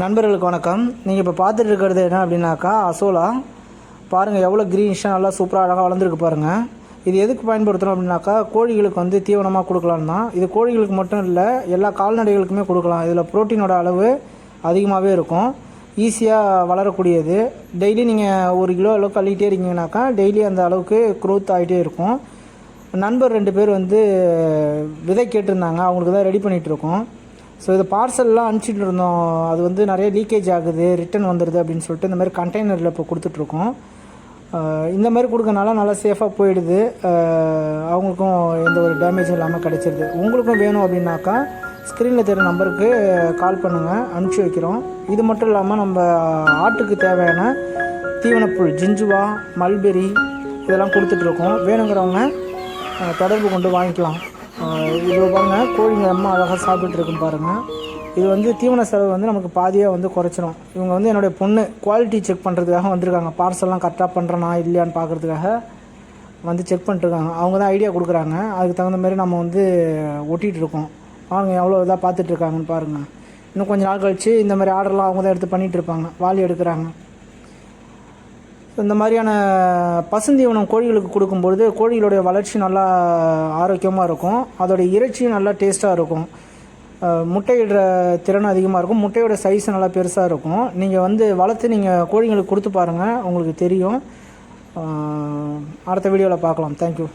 நண்பர்களுக்கு வணக்கம். நீங்கள் இப்போ பார்த்துட்டு இருக்கிறது என்ன அப்படின்னாக்கா அசோலா பாருங்கள் எவ்வளோ க்ரீனிஷாக நல்லா சூப்பராக அழகாக வளர்ந்துருக்கு பாருங்கள் இது எதுக்கு பயன்படுத்துகிறோம் அப்படின்னாக்கா கோழிகளுக்கு வந்து தீவனமாக கொடுக்கலாம் தான். இது கோழிகளுக்கு மட்டும் இல்லை எல்லா கால்நடைகளுக்குமே கொடுக்கலாம். இதில் புரோட்டீனோட அளவு அதிகமாகவே இருக்கும். ஈஸியாக வளரக்கூடியது. டெய்லி நீங்கள் ஒரு கிலோ அளவுக்கு அள்ளிகிட்டே இருக்கீங்கனாக்கா டெய்லி அந்த அளவுக்கு க்ரோத் ஆகிட்டே இருக்கும். நண்பர் ரெண்டு பேர் வந்து விதை கேட்டிருந்தாங்க. அவங்களுக்கு தான் ரெடி பண்ணிகிட்ருக்கோம் இருக்கோம். ஸோ இது பார்சல்லாம் அனுப்பிச்சிட்டு இருந்தோம். அது வந்து நிறைய லீக்கேஜ் ஆகுது ரிட்டன் வந்துடுது அப்படின்னு சொல்லிட்டு இந்த மாதிரி கண்டெய்னரில் இப்போ கொடுத்துட்ருக்கோம் இந்த மாதிரி கொடுக்கறனால நல்லா சேஃபாக போயிடுது. அவங்களுக்கும் எந்த ஒரு டேமேஜும் இல்லாமல் கிடைச்சிருது. உங்களுக்கும் வேணும் அப்படின்னாக்கா ஸ்க்ரீனில் தெரிய நம்பருக்கு கால் பண்ணுங்கள் அனுப்பிச்சி வைக்கிறோம். இது மட்டும் இல்லாமல் நம்ம ஆட்டுக்கு தேவையான தீவனப்புல் ஜிஞ்சுவா மல்பெரி இதெல்லாம் கொடுத்துட்ருக்கோம் வேணுங்கிறவங்க தொடர்பு கொண்டு வாங்கிக்கலாம். இது பாருங்க கோழிங்க அம்மா அழகாக சாப்பிட்டுருக்கும் பாருங்கள் இது வந்து தீவன செலவு வந்து நமக்கு பாதியாக வந்து குறைச்சிரும். இவங்க வந்து என்னுடைய பொண்ணு குவாலிட்டி செக் பண்ணுறதுக்காக வந்திருக்காங்க. பார்சல்லாம் கரெக்டாக பண்ணுறனா இல்லையான்னு பார்க்குறதுக்காக வந்து செக் பண்ணிட்டுருக்காங்க அவங்க தான் ஐடியா கொடுக்குறாங்க. அதுக்கு தகுந்த மாதிரி நம்ம வந்து ஒட்டிகிட்டு இருக்கோம். அவங்க எவ்வளோ இதாக பார்த்துட்ருக்காங்கன்னு பாருங்கள் இன்னும் கொஞ்சம் நாள் கழித்து இந்த மாதிரி ஆர்டர்லாம் அவங்க தான் எடுத்து பண்ணிகிட்டு இருப்பாங்க. வாலி எடுக்கிறாங்க. இந்த மாதிரியான பசுந்தீவனம் கோழிகளுக்கு கொடுக்கும்பொழுது கோழிகளுடைய வளர்ச்சி நல்லா ஆரோக்கியமாக இருக்கும். அதோடைய இறைச்சியும் நல்லா டேஸ்ட்டாக இருக்கும். முட்டையிடுற திறன் அதிகமாக இருக்கும். முட்டையோட சைஸ் நல்லா பெருசாக இருக்கும். நீங்கள் வந்து வளர்த்து நீங்கள் கோழிங்களுக்கு கொடுத்து பாருங்கள் உங்களுக்கு தெரியும். அடுத்த வீடியோவில் பார்க்கலாம். தேங்க்யூ